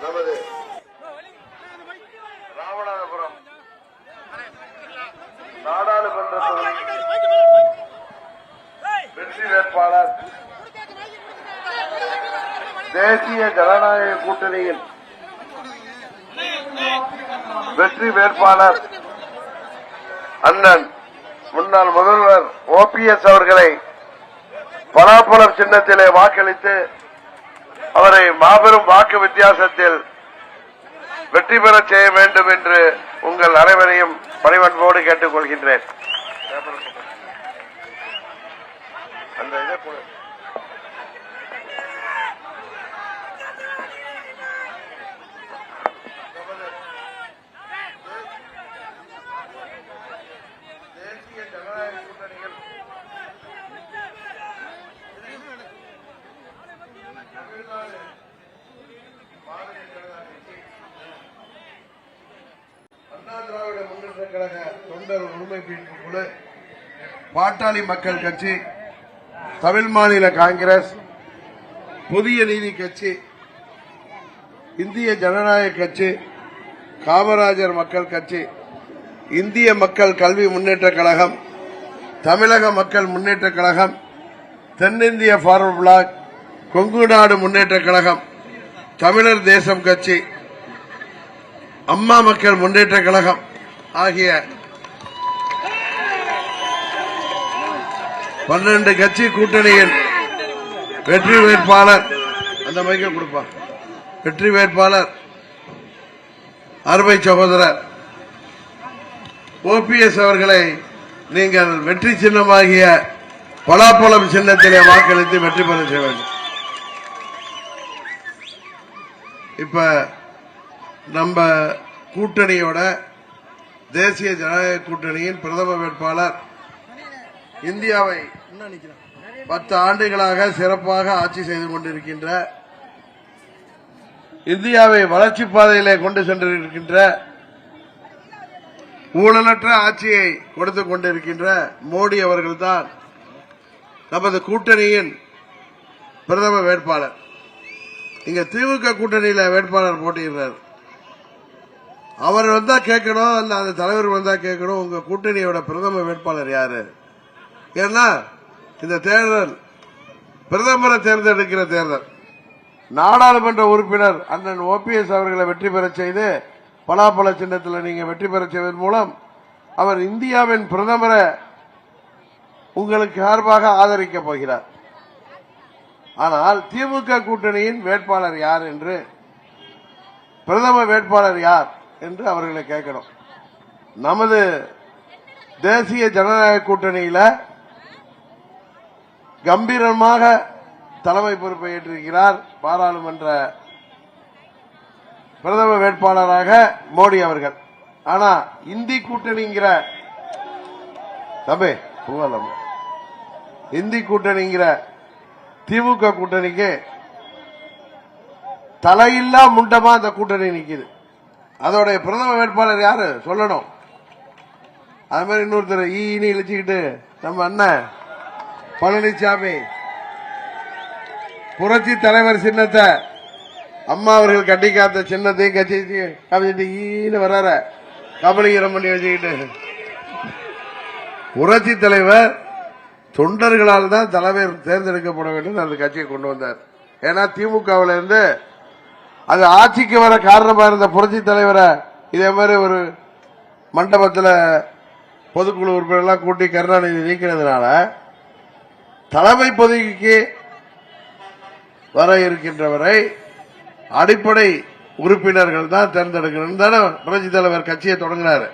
நமது ராமநாதபுரம் நாடாளுமன்ற வெற்றி வேட்பாளர் தேசிய ஜனநாயக கூட்டணியில் வெற்றி வேட்பாளர் அண்ணன் முன்னாள் முதல்வர் ஓபிஎஸ் அவர்களை பலாப்பழம் சின்னத்திலே வாக்களித்து அவரை மாபெரும் வாக்கு வித்தியாசத்தில் வெற்றி பெறச் செய்ய வேண்டும் என்று உங்கள் அனைவரையும் பணிவன்போடு கேட்டுக் கொள்கின்றேன் அந்த இதை கொடு. தேசிய ஜனநாயக கூட்டணியில் தமிழ்நாடு பாரதிய ஜனதா கட்சி அண்ணா திராவிட முன்னேற்ற கழக தொண்டர் உரிமை மீட்பு குழு பாட்டாளி மக்கள் கட்சி தமிழ் மாநில காங்கிரஸ் புதிய நீதி கட்சி இந்திய ஜனநாயக கட்சி காமராஜர் மக்கள் கட்சி இந்திய மக்கள் கல்வி முன்னேற்ற கழகம் தமிழக மக்கள் முன்னேற்ற கழகம் தென்னிந்திய ஃபார்வர்ட் பிளாக் கொங்கு நாடு முன்னேற்ற கழகம் தமிழர் தேசம் கட்சி அம்மா மக்கள் முன்னேற்ற கழகம் ஆகிய பன்னெண்டு கட்சி கூட்டணியின் வெற்றி வேட்பாளர். அந்த மைக்க கொடுப்பா. வெற்றி வேட்பாளர் அருமை சகோதரர் ஓபிஎஸ் அவர்களை நீங்கள் வெற்றி சின்னமாகிய பலாப்பழம் சின்னத்திலே வாக்களித்து வெற்றி பெற செய்ய வேண்டும். இப்ப நம்ம கூட்டணியோட தேசிய ஜனநாயக கூட்டணியின் பிரதம வேட்பாளர் இந்தியாவை பத்து ஆண்டுகளாக சிறப்பாக ஆட்சி செய்து கொண்டிருக்கின்ற இந்தியாவை வளர்ச்சி பாதையிலே கொண்டு சென்றிருக்கின்ற ஊழலற்ற ஆட்சியை கொடுத்து கொண்டிருக்கின்ற மோடி அவர்கள்தான் நமது கூட்டணியின் பிரதம வேட்பாளர். இங்க திமுக கூட்டணியில வேட்பாளர் போட்டியிடுறார். அவர் வந்தா கேட்கணும் அந்த தலைவர் வந்தா கேட்கணும் உங்க கூட்டணியோட பிரதம வேட்பாளர் யாரு? ஏன்னா இந்த தேர்தல் பிரதமரை தேர்ந்தெடுக்கிற தேர்தல். நாடாளுமன்ற உறுப்பினர் அண்ணன் ஓபிஎஸ் அவர்களை வெற்றி பெறச் செய்து பலாப்பழ சின்னத்தில் நீங்க வெற்றி பெற செய்வதன் மூலம் அவர் இந்தியாவின் பிரதமரை உங்களுக்கு சார்பாக ஆதரிக்கப் போகிறார். ஆனால் திமுக கூட்டணியின் வேட்பாளர் யார் என்று பிரதம வேட்பாளர் யார் என்று அவர்களை கேட்கணும். நமது தேசிய ஜனநாயக கூட்டணியில் கம்பீரமாக தலைமை பொறுப்பை ஏற்றிருக்கிறார் பாராளுமன்ற பிரதம வேட்பாளராக மோடி அவர்கள். ஆனா இந்தி கூட்டணிங்கிற தம்பி பூவாலம் இந்தி கூட்டணிங்கிற திமுக கூட்டணிக்கு தலையில்லா முண்டமா அந்த கூட்டணி நிற்கிது அதோடைய பிரதம வேட்பாளர் யாரு? சொல்லணும். அது மாதிரி இன்னொருத்தர் ஈனி இழிச்சுக்கிட்டு நம்ம அண்ணன் பழனிசாமி புரட்சி தலைவர் சின்னத்தை அம்மா அவர்கள் கட்டி காத்த சின்னத்தையும் கட்சி காமிச்சிட்டு ஈன்னு வர்றார கபலீகரம் பண்ணி வச்சுக்கிட்டு புரட்சி தலைவர் தொண்டர்களால் தான் தலைவர் தேர்ந்தெடுக்கப்பட வேண்டும் அந்த கட்சியை கொண்டு வந்தார். ஏன்னா திமுகவில் இருந்து அது ஆட்சிக்கு வர காரணமா இருந்த புரட்சி தலைவரை இதே மாதிரி ஒரு மண்டபத்தில் பொதுக்குழு உறுப்பினர்லாம் கூட்டி கருணாநிதி நீக்கினதுனால தலைமை பதவிக்கு வர இருக்கின்றவரை அடிப்படை உறுப்பினர்கள் தான் தேர்ந்தெடுக்கணும். தானே புரட்சி தலைவர் கட்சியை தொடங்கினார்.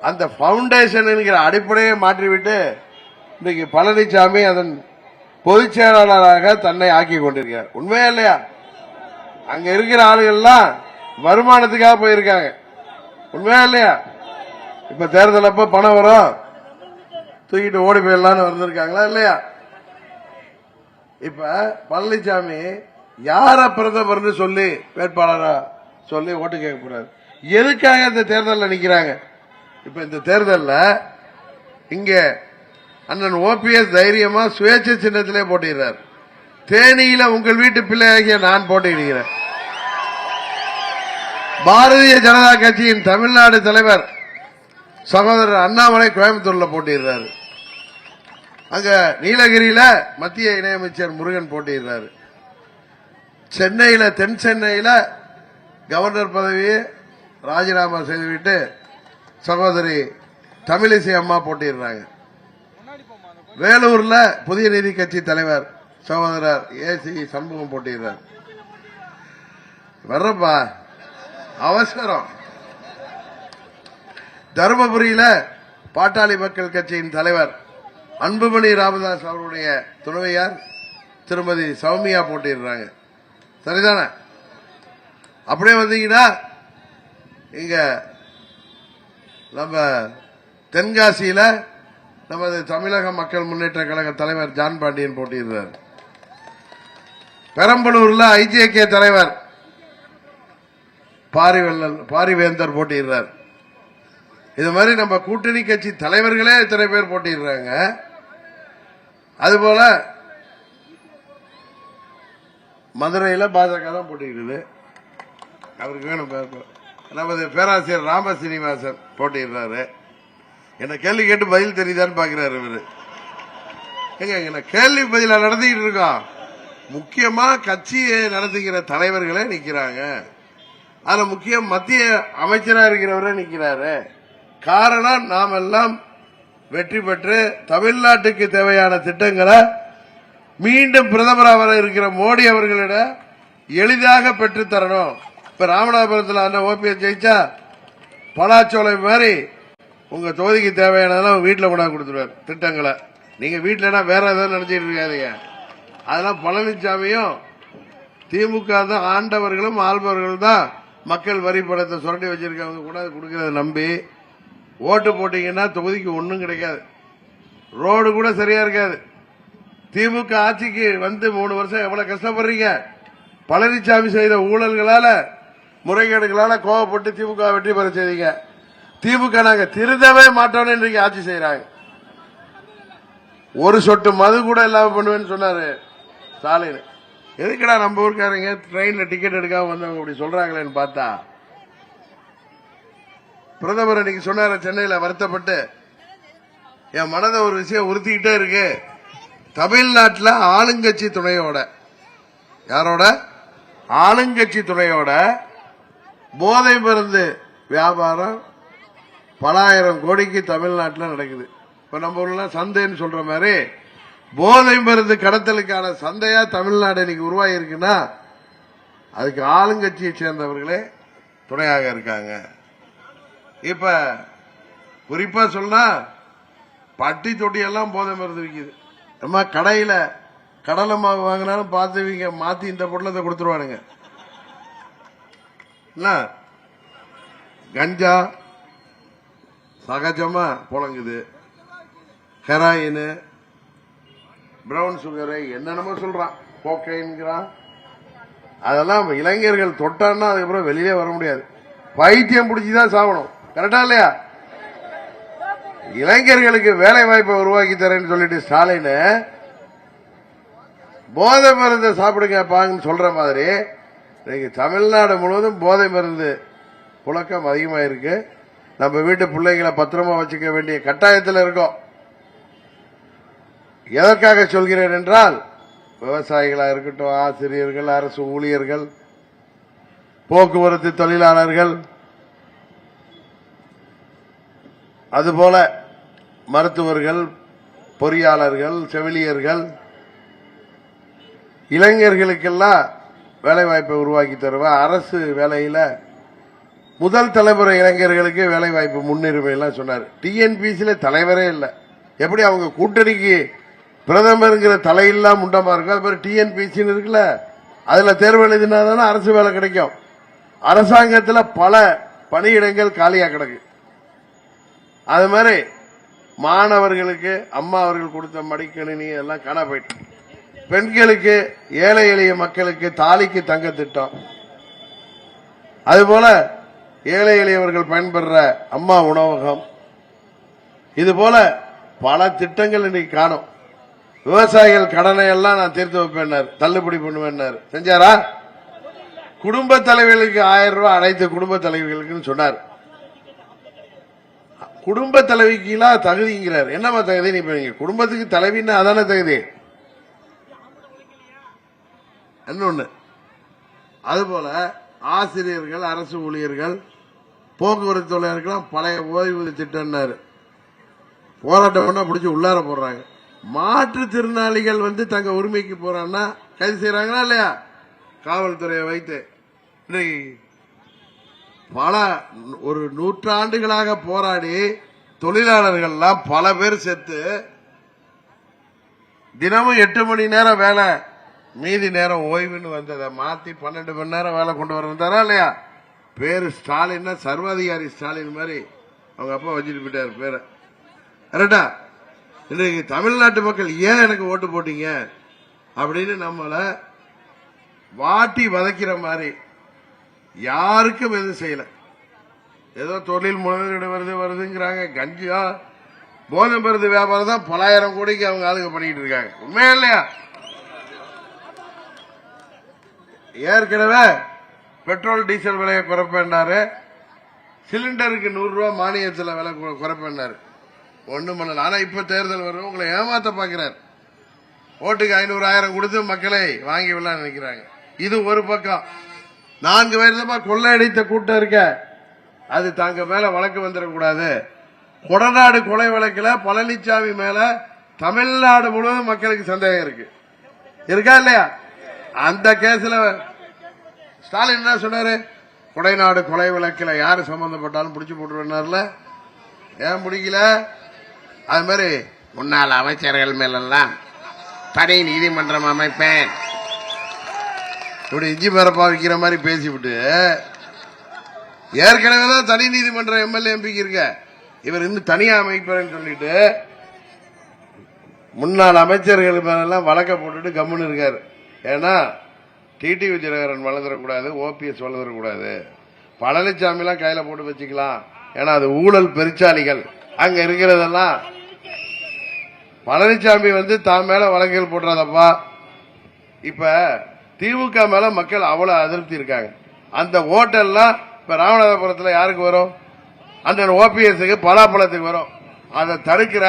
அந்த பவுண்டேஷன் என்கிற அடிப்படையை மாற்றிவிட்டு இன்னைக்கு பழனிசாமி அதன் பொதுச் செயலாளராக தன்னை ஆக்கி கொண்டிருக்கிறார். உண்மையா இல்லையா? அங்க இருக்கிற ஆளுகள்லாம் வருமானத்துக்காக போயிருக்காங்க. உண்மையா இல்லையா? இப்ப தேர்தல் அப்ப பணம் வரும். தூக்கிட்டு ஓடி போயிடலாம்னு வந்திருக்காங்களா இல்லையா? இப்ப பழனிசாமி யார பிரதமர்னு சொல்லி வேட்பாளரா சொல்லி ஓட்டு கேட்க போறாரு. எதுக்காக இந்த தேர்தலில் நிக்கிறாங்க? இப்ப இந்த தேர்தலில் இங்க அண்ணன் ஓபிஎஸ் தைரியமா சுயேட்சை சின்னத்திலே போட்டிடுறார். தேனியில உங்கள் வீட்டு பிள்ளையாகிய நான் போட்டியிடுகிறேன். பாரதிய ஜனதா கட்சியின் தமிழ்நாடு தலைவர் சகோதரர் அண்ணாமலை கோயம்புத்தூர்ல போட்டிடுறாரு அங்க நீலகிரியில மத்திய இணையமைச்சர் முருகன் போட்டியிடுறாரு. சென்னையில தென் சென்னையில கவர்னர் பதவியை ராஜினாமா செய்துவிட்டு சகோதரி தமிழிசை அம்மா போட்டியிடுறாங்க. வேலூர்ல புதிய நீதி கட்சி தலைவர் சகோதரர் ஏசி சண்முகம் போட்டியிடுறார். வர்றப்பா அவசரம். தருமபுரியில பாட்டாளி மக்கள் கட்சியின் தலைவர் அன்புமணி ராமதாஸ் அவருடைய துணைவையார் திருமதி சௌமியா போட்டிடுறாங்க சரிதானே? அப்படியே வந்தீங்கன்னா இங்க நம்ம தென்காசியில நமது தமிழக மக்கள் முன்னேற்ற கழக தலைவர் ஜான் பாண்டியன் போட்டியிடுறார். பெரம்பலூர்ல ஐஜேகே தலைவர் பாரிவெல்லல் பாரிவேந்தர் போட்டியிடுறார். இது மாதிரி நம்ம கூட்டணி கட்சி தலைவர்களே இத்தனை பேர் போட்டிடுறாங்க அதுபோல மதுரையில் பாஜக தான் போட்டியிடுது. அவருக்கு வேணும் நமது பேராசிரியர் ராம சீனிவாசன் போட்டிடுறாரு என்ன கேள்வி கேட்டு பதில் தெரியுதான்னு பாக்குறாரு இவரு. ஏங்க கேள்வி பதில நடத்திக்கிட்டு இருக்கோம்? முக்கியமா கட்சியை நடத்துகிற தலைவர்களே நிக்கிறாங்க. அதுல முக்கியம் மத்திய அமைச்சரா இருக்கிறவரே நிக்கிறாரு. காரணம் நாம் எல்லாம் வெற்றி பெற்று தமிழ்நாட்டுக்கு தேவையான திட்டங்களை மீண்டும் பிரதமராக இருக்கிற மோடி அவர்களிடம் எளிதாக பெற்றுத்தரணும் இப்ப ராமநாதபுரத்தில் அண்ணன் ஓபிஎஸ் ஜெயிச்சா பலாச்சோலை மாதிரி உங்க தொகுதிக்கு தேவையானதெல்லாம் வீட்டில் கொண்டாந்து கொடுத்துருவார் திட்டங்களை. நீங்க வீட்டிலனா வேற ஏதாவது நினைச்சிட்டு இருக்காதீங்க. அதெல்லாம் பழனிசாமியும் திமுக தான் ஆண்டவர்களும் ஆள்பவர்களும் தான் மக்கள் வரி பணத்தை சுரண்டி வச்சிருக்கவங்க கூட கொடுக்கறத நம்பி ஓட்டு போட்டீங்கன்னா தொகுதிக்கு ஒன்றும் கிடைக்காது. ரோடு கூட சரியா இருக்காது. திமுக ஆட்சிக்கு வந்து மூணு வருஷம் எவ்வளவு கஷ்டப்படுறீங்க? பழனிசாமி செய்த ஊழல்களால முறைகேடுகளால கோவப்பட்டு திமுக வெற்றி பெற செய்தீங்க. திமுக நாங்க திருந்தவே மாட்டோம்னு இன்றைக்கு ஆட்சி செய்யறாங்க ஒரு சொட்டு மது கூட இல்லாம பண்ணுவேன்னு சொன்னாரு ஸ்டாலின். எதுக்குடா நம்ம ஊருக்காரங்க ட்ரெயின்ல டிக்கெட் எடுக்காம வந்தவங்க இப்படி சொல்றாங்களேன்னு பார்த்தா பிரதமர் இன்னைக்கு சொன்னார சென்னையில வருத்தப்பட்டு என் மனதை ஒரு விஷயம் உறுத்திக்கிட்டே இருக்கு. தமிழ்நாட்டில் ஆளுங்கட்சி துணையோட. யாரோட? ஆளுங்கட்சி துணையோட போதை மருந்து வியாபாரம் பலாயிரம் கோடிக்கு தமிழ்நாட்டில் நடக்குது. இப்போ நம்ம ஊரில் சந்தைன்னு சொல்ற மாதிரி போதை மருந்து கடத்தலுக்கான சந்தையா தமிழ்நாடு இன்னைக்கு உருவாகி இருக்குன்னா அதுக்கு ஆளுங்கட்சியை சேர்ந்தவர்களே துணையாக இருக்காங்க. இப்ப குறிப்பா சொன்னா பட்டி தொட்டி எல்லாம் போதை மருந்து விற்கிது நம்ம கடையில கடலை மாவு வாங்கினாலும் பார்த்துவீங்க மாத்தி இந்த பொருளத்தை கொடுத்துருவானுங்க. என்ன? கஞ்சா சகஜமா புழங்குது. ஹெராயின் பிரவுன் சுகரு என்னென்னமோ சொல்றான். கோக்கைன்கிறான். அதெல்லாம் இளைஞர்கள் தொட்டான்னா அதுக்கப்புறம் வெளியே வர முடியாது. பைத்தியம் பிடிச்சிதான் சாகணும். கரெக்டா இல்லையா? இளைஞர்களுக்கு வேலை வாய்ப்பை உருவாக்கி தரேன்னு சொல்லிட்டு ஸ்டாலின் போதை மருந்து சாப்பிடுங்க பாங்கன்னு சொல்ற மாதிரி இன்னைக்கு தமிழ்நாடு முழுவதும் போதை மருந்து புழக்கம் அதிகமாக இருக்கு நம்ம வீட்டு பிள்ளைங்களை பத்திரமா வச்சுக்க வேண்டிய கட்டாயத்தில் இருக்கோம். எதற்காக சொல்கிறேன் என்றால் விவசாயிகளாக இருக்கட்டும் ஆசிரியர்கள் அரசு ஊழியர்கள் போக்குவரத்து தொழிலாளர்கள் அதுபோல மருத்துவர்கள் பொறியாளர்கள் செவிலியர்கள் இளைஞர்களுக்கெல்லாம் வேலைவாய்ப்பை உருவாக்கி தருவேன் அரசு வேலையில் முதல் தலைமுறை இளைஞர்களுக்கு வேலைவாய்ப்பு முன்னுரிமை எல்லாம் சொன்னார். டிஎன்பிசியில் தலைவரே இல்லை. எப்படி அவங்க கூட்டணிக்கு பிரதமருங்கிற தலையில்லா முண்டமாக இருக்கும் அது மாதிரி டிஎன்பிசின்னு இருக்குல்ல அதில் தேர்வு எழுதினா தானே அரசு வேலை கிடைக்கும். அரசாங்கத்தில் பல பணியிடங்கள் காலியாக கிடக்கு. அது மாதிரி மாணவர்களுக்கு அம்மா அவர்கள் கொடுத்த மடிக்கணினி எல்லாம் காண போயிட்டு. பெண்களுக்கு ஏழை எளிய மக்களுக்கு தாலிக்கு தங்க திட்டம். அதுபோல ஏழை எளியவர்கள் பயன்பெற அம்மா உணவகம். இது போல பல திட்டங்கள் இன்னைக்கு காணும். விவசாயிகள் கடனை எல்லாம் நான் தீர்த்து வைப்பேன் தள்ளுபடி பண்ணுவேன் செஞ்சாரா? குடும்ப தலைவர்களுக்கு ஆயிரம் ரூபாய் அனைத்து குடும்ப தலைவர்களுக்குன்னு சொன்னார். குடும்ப தலைவிக்கெல்லாம் தகுதிங்கிறார். என்னம்மா தகுதி? நீ இப்ப நீங்க குடும்பத்துக்கு தலைவின்னா அதானே தகுதி? இன்னொன்னு அதுபோல ஆசிரியர்கள் அரசு ஊழியர்கள் போக்குவரத்து தொழிலாளர்கள் பழைய ஓய்வூதிய திட்டம்னாரு. போராட்டம் பண்ணா பிடிச்சி உள்ளார போடுறாங்க. மாற்றுத்திறனாளிகள் வந்து தங்க உரிமைக்கு போறான்னா கைது செய்யறாங்களா இல்லையா? காவல்துறையை வைத்து. இன்னைக்கு பல ஒரு நூற்றாண்டுகளாக போராடி தொழிலாளர்கள்லாம் பல பேர் செத்து தினமும் எட்டு மணி நேரம் வேலை மீதி நேரம் ஓய்வுன்னு வந்ததை மாத்தி பன்னெண்டு மணி நேரம் வேலை கொண்டு வந்தாரா இல்லையா? பேரு ஸ்டாலின்னா சர்வாதிகாரி ஸ்டாலின் மாதிரி. அவங்க அப்பா வச்சுட்டு போயிட்டார் பேரை. கரெக்டா? இன்றைக்கு தமிழ்நாட்டு மக்கள் ஏன் எனக்கு ஓட்டு போட்டீங்க? அப்படின்னு நம்மளை வாட்டி வதைக்கிற மாதிரி யாருக்கும் எதுவும் செய்யல. ஏதோ தொழில் முதலீடு வருது வருதுங்கிறாங்க. கஞ்சியா போதை மருந்து வியாபாரம் தான் பலாயிரம் கோடிக்கு அவங்க ஆளுங்க பண்ணிட்டு இருக்காங்க. உண்மையா இல்லையா? ஏற்கனவே பெட்ரோல் டீசல் விலையை குறைப்பேன்னாரு. சிலிண்டருக்கு நூறு மானியத்தில் விலை குறைப்பேன்னாரு. ஒன்றும் பண்ணல. ஆனால் இப்போ தேர்தல் வரும். உங்களை ஏமாத்த பார்க்குறாரு ஓட்டுக்கு ஐநூறு ஆயிரம் கொடுத்து மக்களை வாங்கி விடலாம்னு நினைக்கிறாங்க. இது ஒரு பக்கம். நான்கு வருஷமா கொள்ளையடித்த கூட்டம் இருக்க? அது தாங்க மேல வழக்கு வந்துடக்கூடாது கொடநாடு கொலை வழக்கில் பழனிசாமி மேல தமிழ்நாடு முழுவதும் மக்களுக்கு சந்தேகம் இருக்கு. இருக்கா இல்லையா? அந்த கேஸ்ல ஸ்டாலின் என்ன சொன்னாரு? கொடைநாடு கொலை வழக்கில் யாரு சம்பந்தப்பட்டாலும் பிடிச்சு போட்டுருவார்ல ஏன் பிடிக்கல? அது மாதிரி முன்னாள் அமைச்சர்கள் மேலெல்லாம் தனி நீதிமன்றம் அமைப்பேன். இப்படி இஞ்சி பரப்பா வைக்கிற மாதிரி பேசிவிட்டு ஏற்கனவே தான் தனி நீதிமன்ற எம்எல்ஏ எம்பிக்கு இருக்க. இவர் இன்னும் தனியா அமைப்பாருன்னு சொல்லிட்டு முன்னாள் அமைச்சர்கள் மேலாம் வழக்க போட்டுட்டு கம்முன்னு இருக்காரு. ஏன்னா டிடி விஜயநகரன் வளர்ந்துடக்கூடாது ஓபிஎஸ் வளர்ந்துடக்கூடாது பழனிசாமிலாம் கையில போட்டு வச்சுக்கலாம். ஏன்னா அது ஊழல் பெருச்சாலிகள் அங்க இருக்கிறதெல்லாம் பழனிசாமி வந்து தான் மேல வழக்குகள் போடுறாதப்பா. இப்ப திமுக மேல மக்கள் அவ்வளவு அதிருப்தி இருக்காங்க. அந்த ஓட்டெல்லாம் இப்ப ராமநாதபுரத்தில் யாருக்கு வரும்? அந்த ஓபிஎஸ்க்கு பலாப்பழத்துக்கு வரும். அதை தடுக்கிற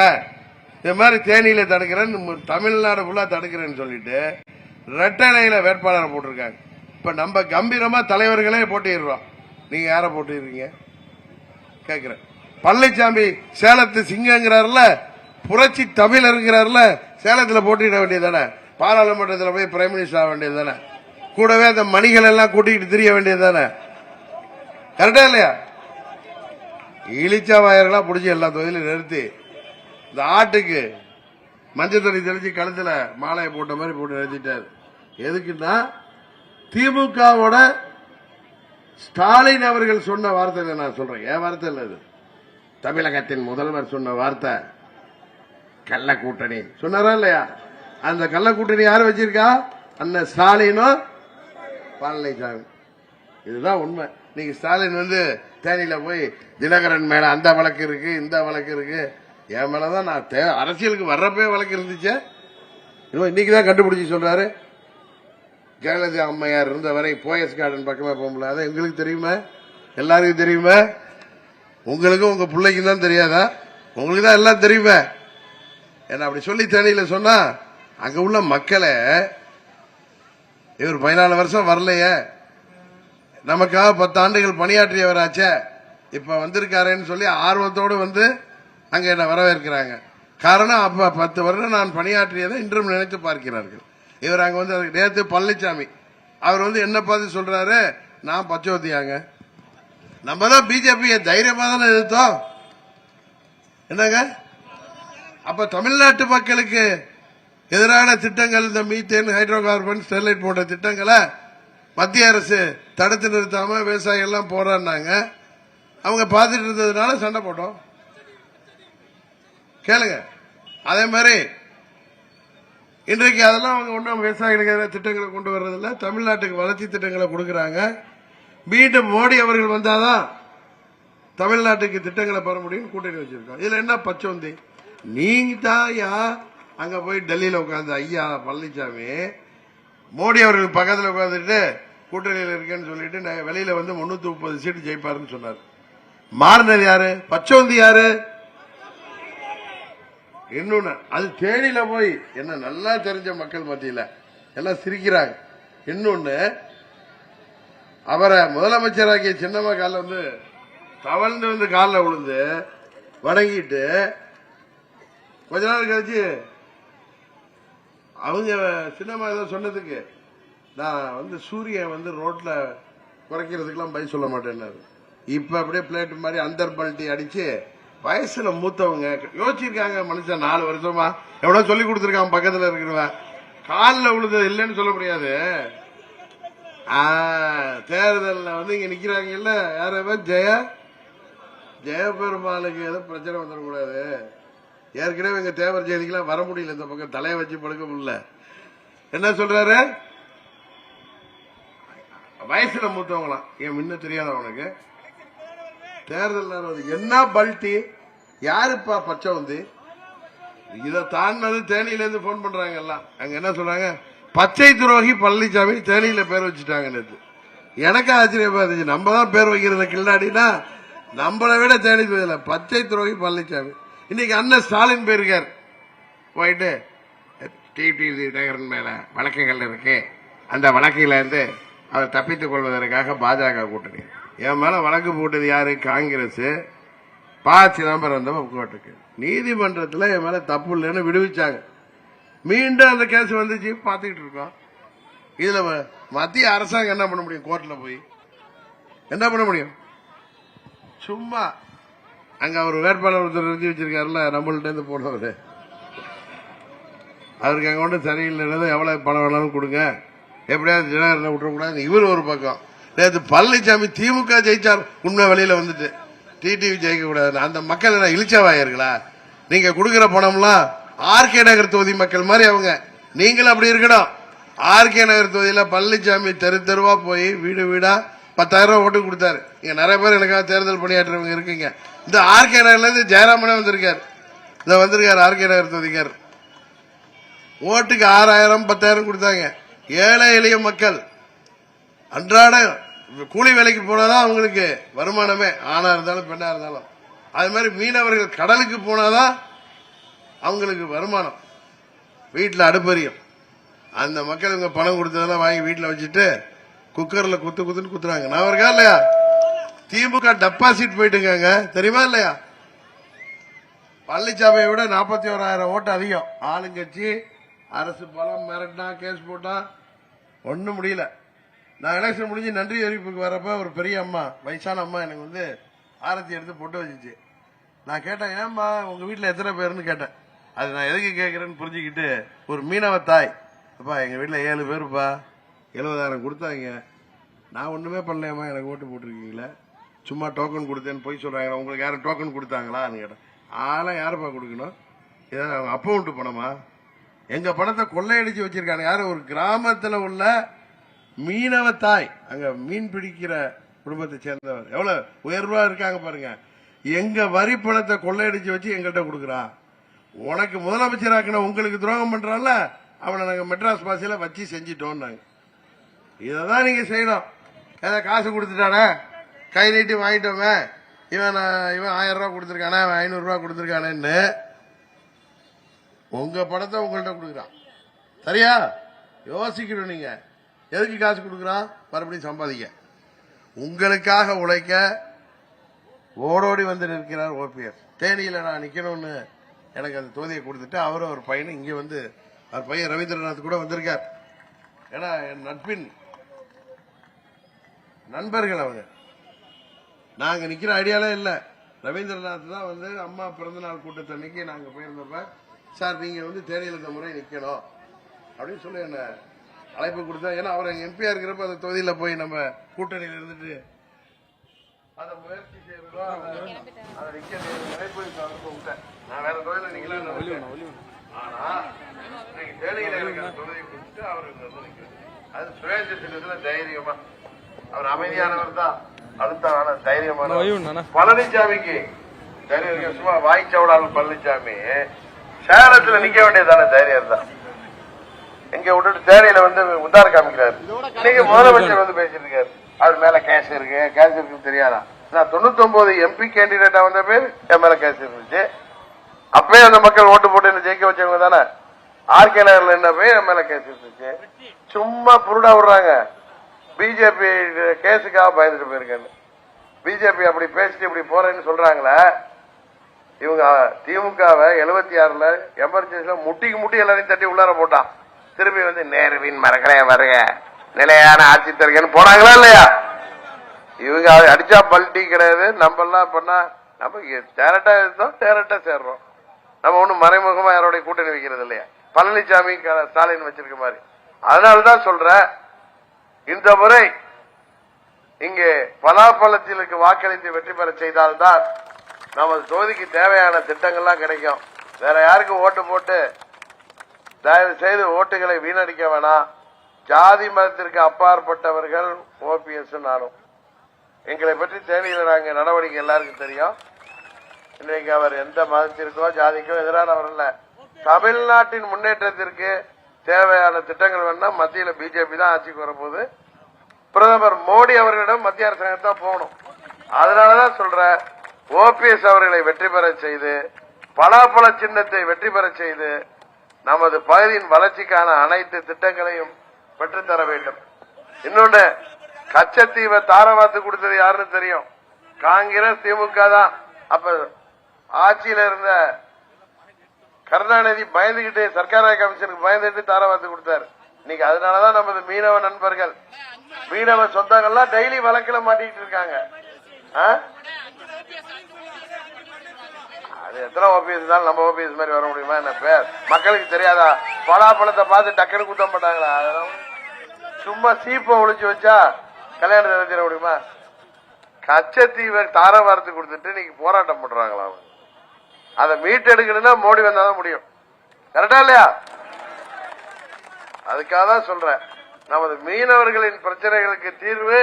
இது மாதிரி தேனியில தடுக்கிறேன்னு தமிழ்நாடு ஃபுல்லா தடுக்கிறேன்னு சொல்லிட்டு ரெட்டலையில வேட்பாளரை போட்டிருக்காங்க. இப்ப நம்ம கம்பீரமா தலைவர்களே போட்டிடுறோம் நீங்க யார போட்டிருக்கீங்க கேக்குறேன். பழனிசாமி சேலத்து சிங்கங்கிறாருல புரட்சி தமிழருங்கிறாருல சேலத்துல போட்டிட வேண்டியதானே பாராளுமன்றத்தில் போய் பிரைம் மினிஸ்டர் ஆக வேண்டியது தானே? கூடவே அந்த மணிகள் எல்லாம் கூட்டிகிட்டு திரிய வேண்டியது தானே? கரெக்டா இல்லையா? இழிச்சா வாயர்களாக பிடிச்சி எல்லா தொகுதியிலும் நிறுத்தி இந்த ஆட்டுக்கு மஞ்சள் தண்ணி தெளிச்சு கழுத்தில் மாலையை போட்ட மாதிரி போட்டு நிறுத்திட்டார். எதுக்குன்னா திமுகவோட ஸ்டாலின் அவர்கள் சொன்ன வார்த்தை நான் சொல்றேன். என் வார்த்தை இல்லை இது? தமிழகத்தின் முதல்வர் சொன்ன வார்த்தை. கள்ள கூட்டணி. சொன்னாரா இல்லையா? அந்த கள்ள கூட்டணி யார் வச்சிருக்கா? அண்ணன் ஸ்டாலினும் பழனிசாமி. இதுதான் உண்மை. நீங்க ஸ்டாலின் வந்து தேனியில போய் தினகரன் மேல அந்த வழக்கு இருக்கு இந்த வழக்கு இருக்கு. என் மேலதான் நான் தே- அரசியலுக்கு வர்றப்பே வழக்கு இருந்துச்சு. இன்னும் இன்னைக்கு தான் கண்டுபிடிச்சு சொல்றாரு. ஜெயலலிதா அம்மையார் இருந்த வரை போயஸ் கார்டன் பக்கமே போக முடியாது. எங்களுக்கு தெரியுமா? எல்லாருக்கும் தெரியுமா? உங்களுக்கும் உங்க பிள்ளைக்கும் தான் தெரியாதா? உங்களுக்கு தான் எல்லாம் தெரியுமே? என்ன அப்படி சொல்லி தேனியில சொன்னா அங்க உள்ள மக்களை இவர் பதினாலு வருஷம் வரலையே. நமக்காக பத்து ஆண்டுகள் பணியாற்றியவராச்சே. இப்ப வந்திருக்காருன்னு சொல்லி ஆர்வத்தோடு வந்து அங்க என்ன வரவேற்கிறாங்க. காரணம் அப்ப பத்து வருடம் நான் பணியாற்றியதை இன்றும் நினைத்து பார்க்கிறார்கள். இவர் அங்க வந்து அதுக்கு நேத்து பழனிசாமி அவர் வந்து என்ன பார்த்து சொல்றாரு நான் பச்சோத்தியாங்க நம்ம தான் பிஜேபியை தைரியமா தானே எதிர்த்தோம்? என்னங்க? அப்ப தமிழ்நாட்டு மக்களுக்கு எதிரான திட்டங்கள் இந்த மீத்தேன் ஹைட்ரோ கார்பன் ஸ்டெர்லைட் போன்ற திட்டங்களை மத்திய அரசு தடுத்து நிறுத்தாம விவசாயிகள்லாம் போராடினாங்க. அவங்க பார்த்துட்டு இருந்ததுனால சண்டை போட்டோம். கேளுங்க. அதே மாதிரி இன்றைக்கு அதெல்லாம் அவங்க ஒன்றும் விவசாயிகளுக்கு எதிராக திட்டங்களை கொண்டு வர்றதில்ல. தமிழ்நாட்டுக்கு வளர்ச்சி திட்டங்களை கொடுக்குறாங்க. மீண்டும் மோடி அவர்கள் வந்தாதான் தமிழ்நாட்டுக்கு திட்டங்களை பெற முடியும் கூட்டணி வச்சிருக்கோம் இதில் என்ன பச்சோந்தி? நீங்க தான் யா அங்க போய் டெல்லியில உட்காந்து ஐயா பழனிசாமி மோடி அவர்கள் பக்கத்துல உட்காந்துட்டு கூட்டணியில் இருக்கேன்னு சொல்லிட்டு நான் வெளியில வந்து முன்னூத்தி முப்பது சீட்டு ஜெயிப்பாருன்னு சொன்னார். மாறினது யாரு? பச்சோந்தி யாரு? இன்னொன்னு அது தேனியில போய் என்ன நல்லா தெரிஞ்ச மக்கள் மத்தியில எல்லாம் சிரிக்கிறாங்க. இன்னொன்னு அவரை முதலமைச்சராகிய சின்னம்மா காலில் வந்து தவழ்ந்து வந்து காலில் விழுந்து வணங்கிட்டு கொஞ்ச நாள் கழிச்சு அவங்க சின்னம்மா ஏதோ சொன்னதுக்கு நான் வந்து சூரியன் வந்து ரோட்ல குறைக்கிறதுக்கெல்லாம் பை சொல்ல மாட்டேன்னாரு. இப்ப அப்படியே பிளேட் மாதிரி அந்தர் பல்ட்டி அடிச்சு வயசுல மூத்தவங்க யோசிச்சிருக்காங்க மனுஷன் நாலு வருஷமா. எவ்வளவு சொல்லி கொடுத்துருக்கான் பக்கத்துல இருக்கிறவன். காலில் விழுந்தது இல்லைன்னு சொல்ல முடியாது. தேர்தலில் வந்து இங்க நிக்கிறாங்கல்ல யாரவ ஜெய? ஜெயபெருமாளுக்கு எதுவும் பிரச்சனை வந்துடக்கூடாது. ஏற்கனவே எங்க தேவர் ஜெயதிக்கெல்லாம் வர முடியல இந்த பக்கம். தலையை வச்சு படுக்க முடியல. என்ன சொல்றாரு? வயசுல மூத்தவங்களாம். ஏன் முன்ன தெரியாத அவனுக்கு தேர்தல் என்ன பல்ட்டி? யாருப்பா பச்சை வந்து? இதை தாண்டினது தேனியில இருந்து போன் பண்றாங்க எல்லாம். அங்க என்ன சொல்றாங்க? பச்சை துரோகி பழனிசாமி தேனியில பேர் வச்சுட்டாங்க நேற்று எனக்கு ஆச்சரியமா இருந்துச்சு. நம்ம தான் பேர் வைக்கிறத கில்லாடினா நம்மளை விட தேனி பச்சை துரோகி பழனிசாமி. இன்னைக்கு அண்ணன் ஸ்டாலின் போயிருக்கார். போயிட்டு டிடிவி நகரன் மேல வழக்குகள் இருக்கு. அந்த வழக்கிலிருந்து அதை அவர் தப்பித்துக் கொள்வதற்காக பாஜக கூட்டணி. என் மேல வழக்கு போட்டது யாரு? காங்கிரஸ். பா சிதம்பரம் தான் கோர்ட்டுக்கு நீதிமன்றத்தில் என் மேல தப்பு இல்லைன்னு விடுவிச்சாங்க. மீண்டும் அந்த கேஸ் வந்துச்சு. பார்த்துக்கிட்டு இருக்கோம். இதுல மத்திய அரசாங்கம் என்ன பண்ண முடியும்? கோர்ட்ல போய். என்ன பண்ண முடியும்? சும்மா அங்க அவர் வேட்பாளர் ஒருத்தர் நிறுத்தி வச்சிருக்காருல்ல நம்மள்ட்ட இருந்து போனவர். அவருக்கு அங்க ஒன்றும் சரியில்லைன்னு எவ்வளவு பணம் வேணாலும் கொடுங்க. எப்படியாவது தினகரனை விட்டுறக்கூடாது இவர் ஒரு பக்கம். நேற்று பழனிசாமி திமுக ஜெயிச்சார் உண்மை வெளியில் வந்துட்டு. டிடிவி ஜெயிக்க கூடாது அந்த மக்கள் என்ன இழிச்சவாயர்களா? நீங்க கொடுக்குற பணம்லாம் ஆர்கே நகர் தொகுதி மக்கள் மாதிரி அவங்க. நீங்களும் அப்படி இருக்கணும். ஆர்கே நகர் தொகுதியில பழனிசாமி தெரு தெருவா போய் வீடு வீடா பத்தாயிரம் ரூபா ஓட்டு கொடுத்தாரு. இங்க நிறைய பேர் எனக்காக தேர்தல் பணியாற்றவங்க இருக்கீங்க. இந்த ஆர்கே நகர்லேருந்து ஜெயராமனே வந்திருக்காரு. இந்த வந்திருக்காரு ஆர்கே நகர் தொகுதிக்கார் ஓட்டுக்கு ஆறாயிரம் பத்தாயிரம் கொடுத்தாங்க. ஏழை எளிய மக்கள். அன்றாட கூலி வேலைக்கு போனாதான் அவங்களுக்கு வருமானமே ஆணா இருந்தாலும் பெண்ணா இருந்தாலும். அது மாதிரி மீனவர்கள் கடலுக்கு போனாதான் அவங்களுக்கு வருமானம். வீட்டில் அடுப்பறியும். அந்த மக்கள் இவங்க பணம் கொடுத்ததெல்லாம் வாங்கி வீட்டில் வச்சுட்டு குக்கர்ல குத்து குத்துன்னு குத்துறாங்க. நான் இருக்கா இல்லையா? திமுக டெபாசிட் போயிட்டுங்க தெரியுமா இல்லையா? பழனிசாமியை விட நாற்பத்தி ஓராயிரம் ஓட்டு அதிகம். ஆளுங்கட்சி அரசு பலம் மிரட்டினா கேஸ் போட்டா ஒன்றும் முடியல. நான் எலெக்ஷன் முடிஞ்சு நன்றி அறிவிப்புக்கு வரப்ப ஒரு பெரிய அம்மா வயசான அம்மா எனக்கு வந்து ஆரத்தி எடுத்து பொட்டு வச்சிச்சு. நான் கேட்டேன் ஏன்பா உங்கள் வீட்டில் எத்தனை பேருன்னு கேட்டேன். அது நான் எதுக்கு கேட்குறேன்னு புரிஞ்சுக்கிட்டு ஒரு மீனவ தாய். அப்பா எங்கள் வீட்டில் ஏழு பேருப்பா. எழுபதாயிரம் கொடுத்தாங்க. நான் ஒண்ணுமே பண்ணலையம்மா எனக்கு ஓட்டு போட்டிருக்கீங்களே. சும்மா டோக்கன் கொடுத்தேன்னு போய் சொல்றாங்க உங்களுக்கு யாரும் டோக்கன் கொடுத்தாங்களான்னு கேட்டேன். ஆளாம் யாருப்பா கொடுக்கணும்? இதான் அப்பவுண்ட் பணமா? எங்க பணத்தை கொள்ளையடிச்சு வச்சிருக்காங்க. யாரும் ஒரு கிராமத்துல உள்ள மீனவ தாய். அங்க மீன் பிடிக்கிற குடும்பத்தை சேர்ந்தவர். எவ்வளவு? உயர்வா இருக்காங்க பாருங்க. எங்க வரி பணத்தை கொள்ளையடிச்சு வச்சு எங்கள்கிட்ட கொடுக்குறான் உனக்கு முதலமைச்சராக்கின உங்களுக்கு துரோகம் பண்றான்ல அவனை நாங்க மெட்ராஸ் பாசையில் வச்சு செஞ்சிட்டோம்னாங்க. இததான் நீங்க செய்யணும். ஏதோ காசு கொடுத்துட்டானே? கை நீட்டி வாங்கிட்டோமே. இவன் நான் இவன் ஆயிரம் ரூபா கொடுத்துருக்கானே? அவன் ஐநூறு கொடுத்துருக்கானேன்னு உங்க பணத்தை உங்கள்கிட்ட கொடுக்குறான். சரியா? யோசிக்கணும் நீங்க. எதுக்கு காசு கொடுக்குறான்? மறுபடியும் சம்பாதிக்க. உங்களுக்காக உழைக்க ஓடோடி வந்து நிற்கிறார் ஓபிஎஸ். தேனியில நான் நிக்கணும்னு எனக்கு அந்த தொகுதியை கொடுத்துட்டு அவரும் ஒரு பையனும் இங்க வந்து அவர் பையன் ரவீந்திரநாத் கூட வந்திருக்கார். ஏன்னா என் நட்பின் நண்பர்கள் அவங்க. நாங்க நிக்கிற ஐடியாலாம் இல்ல. ரவீந்திரநாத் தான் வந்து அம்மா பிறந்தநாள் கூட்டத்தன்னைக்கு நாங்க போயிருந்தப்ப சார் நீங்க வந்து தேனியில் முறை நிக்கணும். அப்படின்னு சொல்லி என்ன அழைப்பு கொடுத்தா ஏன்னா அவர் எங்க எம்பியா இருக்கிறப்ப அந்த தொகுதியில போய் நம்ம கூட்டணியில இருந்துட்டு அதை முயற்சி செய்யறதோ அதை நிக்க நினைப்பு அனுப்ப விட்டேன். நான் வேற தொழில நீங்களா ஆனா இன்னைக்கு தேனியில எனக்கு தொகுதியை கொடுத்துட்டு அவர் வந்து அது சுயேட்சை சின்னத்துல தைரியமா அவர் அமைதியானவர் தான். அழுத்தான தைரியமான. பழனிசாமிக்கு தைரியம். சும்மா வாய்ச்சவடால் பழனிசாமி சேலத்துல நிக்க வேண்டியதான தைரியம் தான். இங்க விட்டுட்டு தேனியில வந்து உத்தார காமிக்கிறாரு. இன்னைக்கு முதலமைச்சர் வந்து பேசிட்டு இருக்காரு அவர் மேல கேஸ் இருக்கு. கேஸ் இருக்குன்னு தெரியாதா? நான் தொண்ணூத்தி ஒன்பது எம்பி கேண்டிடேட்டா வந்த பேர் என் மேல கேஸ் இருந்துச்சு. அப்பயே அந்த மக்கள் ஓட்டு போட்டு என்ன ஜெயிக்க வச்சவங்க தானே? ஆர்கே நகர்ல என்ன போய் என் மேல கேஸ் இருந்துச்சு. சும்மா புருடா விடுறாங்க. பிஜேபி கேஸுக்காக பயந்துட்டு போயிருக்கேன்னு. பிஜேபி அப்படி பேசிட்டு இப்படி போறேன்னு சொல்றாங்களே இவங்க திமுகவை எழுபத்தி ஆறுல எமர்ஜென்சில முட்டிக்கு முட்டி எல்லாரையும் தட்டி உள்ளார போட்டான். திரும்பி வந்து நேருவின் மறக்கிறே வருக நிலையான ஆட்சி தருகன்னு போனாங்களா இல்லையா? இவங்க அடிச்சா பல்ட்டி கிடையாது. நம்ம எல்லாம் பண்ணா நம்ம டேரக்டா இருந்தோம் டேரக்டா சேர்றோம். நம்ம ஒன்றும் மறைமுகமா யாரோட கூட்டணி வைக்கிறது இல்லையா? பழனிசாமி க- ஸ்டாலின் வச்சிருக்க மாதிரி. அதனாலதான் சொல்றேன் இந்த முறை இங்கே பலாப்பழத்திற்கு வாக்களித்து வெற்றி பெற செய்தால்தான் நமது தொகுதிக்கு தேவையான திட்டங்கள்லாம் கிடைக்கும். வேற யாருக்கும் ஓட்டு போட்டு தயவு செய்து ஓட்டுகளை வீணடிக்க வேணாம். ஜாதி மதத்திற்கு அப்பாற்பட்டவர்கள் ஓபிஎஸ் நானும். எங்களை பற்றி தேனியில் நாங்க நடவடிக்கை எல்லாருக்கும் தெரியும். இன்னைக்கு அவர் எந்த மதத்திற்கோ ஜாதிக்கோ எதிரானவர் அல்ல. தமிழ்நாட்டின் முன்னேற்றத்திற்கு தேவையான திட்டங்கள் வேணா மத்தியில பிஜேபி தான் ஆட்சிக்கு வரப்போகுது. பிரதமர் மோடி அவர்களிடம் மத்திய அரசாங்கம் தான் போகணும். அதனாலதான் சொல்ற ஓபிஎஸ் அவர்களை வெற்றி பெற செய்து பலாப்பழ சின்னத்தை வெற்றி பெற செய்து நமது பகுதியின் வளர்ச்சிக்கான அனைத்து திட்டங்களையும் பெற்றுத்தர வேண்டும். இன்னொன்று கச்சத்தீவை தாரவாத்து கொடுத்தது யாருன்னு தெரியும்? காங்கிரஸ் திமுக தான். அப்ப ஆட்சியில இருந்த கருணாநிதி பயந்துகிட்டு சர்க்கார கமிஷனுக்கு பயந்துட்டு தாரவாத்து கொடுத்தாரு. இன்னைக்கு அதனாலதான் நமது மீனவ நண்பர்கள். மீனவ சொந்தங்கள்லாம் டெய்லி வழக்கில மாட்டிக்கிட்டு இருக்காங்க. ஆ? அது எத்தனை ஓபிஎஸ் இருந்தாலும் நம்ம ஓபிஎஸ் மாதிரி வர முடியுமா என்ன? பேர் மக்களுக்கு தெரியாதா? பலாப்பழத்தை பார்த்து டக்குனு குத்தம் மாட்டாங்களா அதெல்லாம் சும்மா சீப்பை ஒழிச்சு வச்சா கல்யாணத்தை நடத்திட முடியுமா? கச்சத்தீவை தாரவாரத்து கொடுத்துட்டு இன்னைக்கு போராட்டம் பண்றாங்களா அவங்க? அதை மீட்டெடுக்கணும்னா மோடி வந்தாதான் முடியும். கரெக்டா இல்லையா? அதுக்காக தான் சொல்றேன். நமது மீனவர்களின் பிரச்சனைகளுக்கு தீர்வு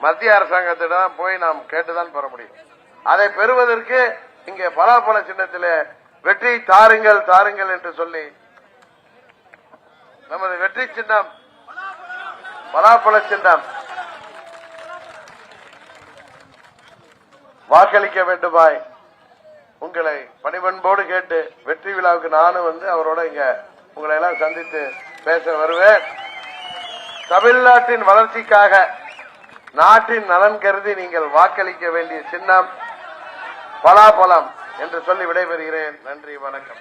மத்திய அரசாங்கத்திடம் போய் நாம் கேட்டுதான் பெற முடியும். அதை பெறுவதற்கு இங்கே பலாப்பழ சின்னத்தில் வெற்றி தாருங்கள் தாருங்கள் என்று சொல்லி நமது வெற்றி சின்னம் பலாப்பழ சின்னம் வாக்களிக்க வேண்டுமாய். உங்களை பணிபண்போடு கேட்டு வெற்றி விழாவுக்கு நானும் வந்து அவரோட இங்க உங்களை எல்லாம் சந்தித்து பேச வருவேன். தமிழ்நாட்டின் வளர்ச்சிக்காக நாட்டின் நலன் கருதி நீங்கள் வாக்களிக்க வேண்டிய சின்னம் பலாபலம் என்று சொல்லி விடைபெறுகிறேன். நன்றி வணக்கம்.